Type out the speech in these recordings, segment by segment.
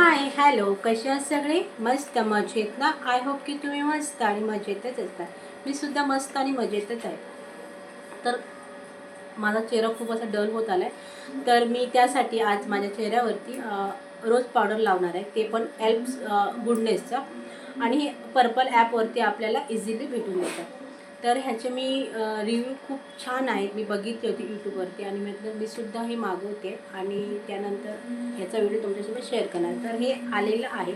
Hi hello कसे आहात सगळे? मस्त मजेत ना? आय होप की तुम्ही मस्त आणि मजेतच असता. मी सुद्धा मस्त आणि मजेतच आहे. तर माझा चेहरा खूप असा डल होत आला आहे तर मी त्यासाठी आज माझ्या चेहऱ्यावरती रोज पावडर लावणार आहे. ते पण एल्प्स गुडनेसचं आणि पर्पल ॲपवरती आपल्याला इझिली भेटून येतं तर ह्याचे मी रिव्ह्यू खूप छान आहेत. मी बघितली होती यूट्यूबवरती आणि म्हटलं मी सुद्धा हे मागवते आणि त्यानंतर ह्याचा व्हिडिओ तुमच्यासोबत शेअर करणार. तर हे आलेलं आहे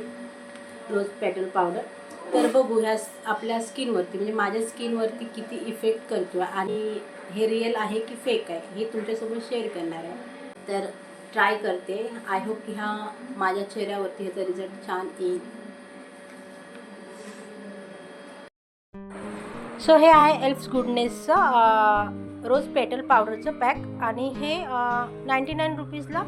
रोज पेट्रोल पावडर तर बघू ह्या आपल्या स्किनवरती म्हणजे माझ्या स्किनवरती किती इफेक्ट करतो आणि हे रिअल आहे की फेक आहे हे तुमच्यासोबत शेअर करणार आहे. तर ट्राय करते. आय होप की ह्या माझ्या चेहऱ्यावरती ह्याचा रिझल्ट छान येईल. सो हे आहे एल्फ्स गुडनेसचं रोज पेटल पावडरचं पॅक आणि हे नाईंटी नाईन रुपीजला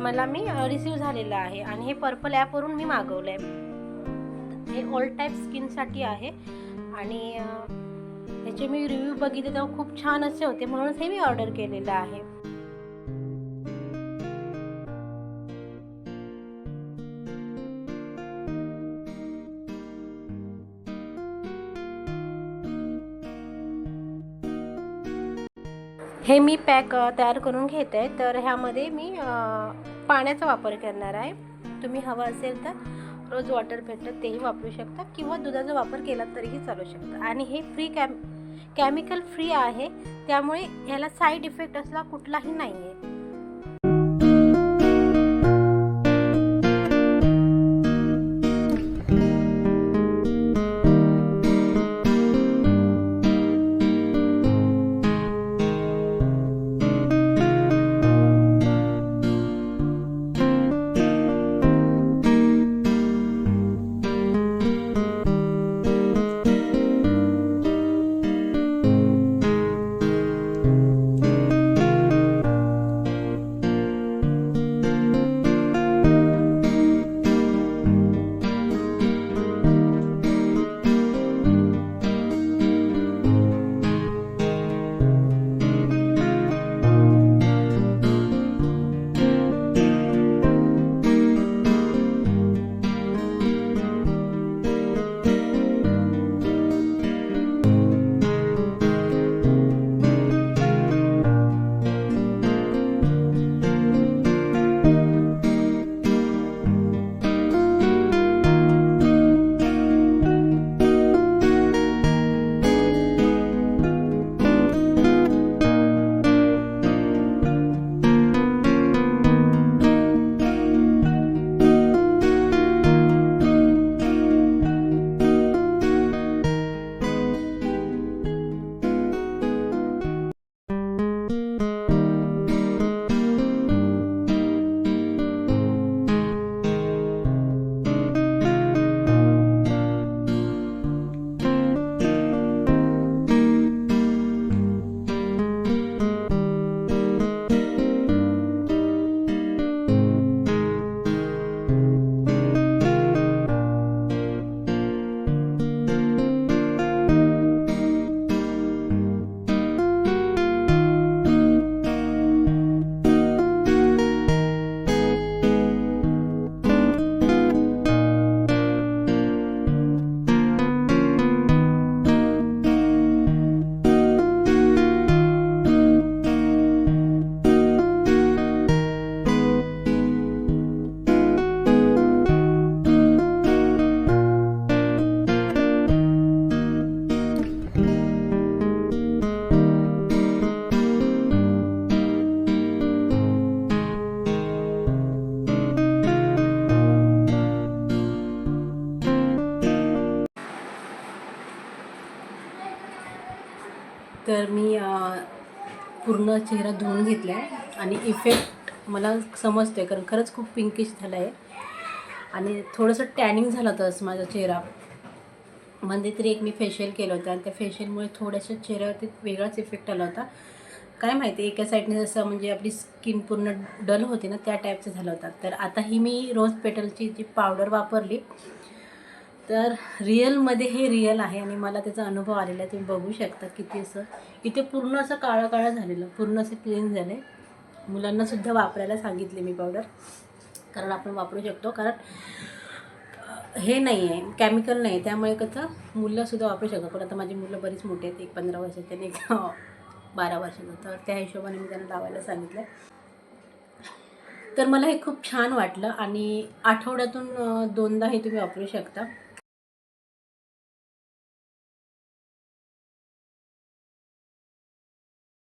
मला मी रिसीव झालेलं आहे आणि हे पर्पल ॲपवरून मी मागवलं आहे हे ऑल टाईप स्किनसाठी आहे आणि ह्याचे मी रिव्ह्यू बघितले तेव्हा खूप छान असे होते म्हणूनच हे मी ऑर्डर केलेलं आहे. हे मी पॅक तयार करून घेत. आहे तर ह्यामध्ये मी पाण्याचा वापर करणार आहे. तुम्ही हवं असेल तर रोज वॉटर भेटतं तेही वापरू शकता किंवा दुधाचा वापर केला तरीही चालू शकतं. आणि हे फ्री कॅम केमिकल फ्री आहे. त्यामुळे ह्याला साईड इफेक्ट असला कुठलाही नाही आहे तर मी पूर्ण चेहरा धुवून घेतला आहे आणि इफेक्ट मला समजतो आहे कारण खरंच खूप पिंकिश झालं आहे आणि थोडंसं टॅनिंग झालं होतं माझा चेहरा. म्हणजे तरी एक मी फेशियल केलं होतं आणि त्या फेशियलमुळे थोड्याशा चेहऱ्यावरती वेगळाच इफेक्ट आला होता. काय माहिती एका साईडने जसं म्हणजे आपली स्किन पूर्ण डल होती ना त्या टाईपचं झालं होतं. तर आता ही मी रोज पेटलची जी पावडर वापरली तर रिअलमध्ये हे रिअल आहे आणि मला त्याचा अनुभव आलेला आहे. तुम्ही बघू शकता किती असं. इथे पूर्ण असं काळं काळं झालेलं. पूर्ण असं क्लीन झालं. आहे मुलांनासुद्धा वापरायला सांगितले मी पावडर कारण आपण वापरू शकतो. कारण हे नाही आहे केमिकल नाही त्यामुळे कसं मुलंसुद्धा वापरू शकतात. पण आता माझी मुलं बरीच मोठी आहेत. एक पंधरा वर्षाचे आणि एक बारा वर्षाचं. तर त्या हिशोबाने मी त्यांना लावायला सांगितलं तर मला हे खूप छान वाटलं. आणि आठवड्यातून दोनदा हे तुम्ही वापरू शकता.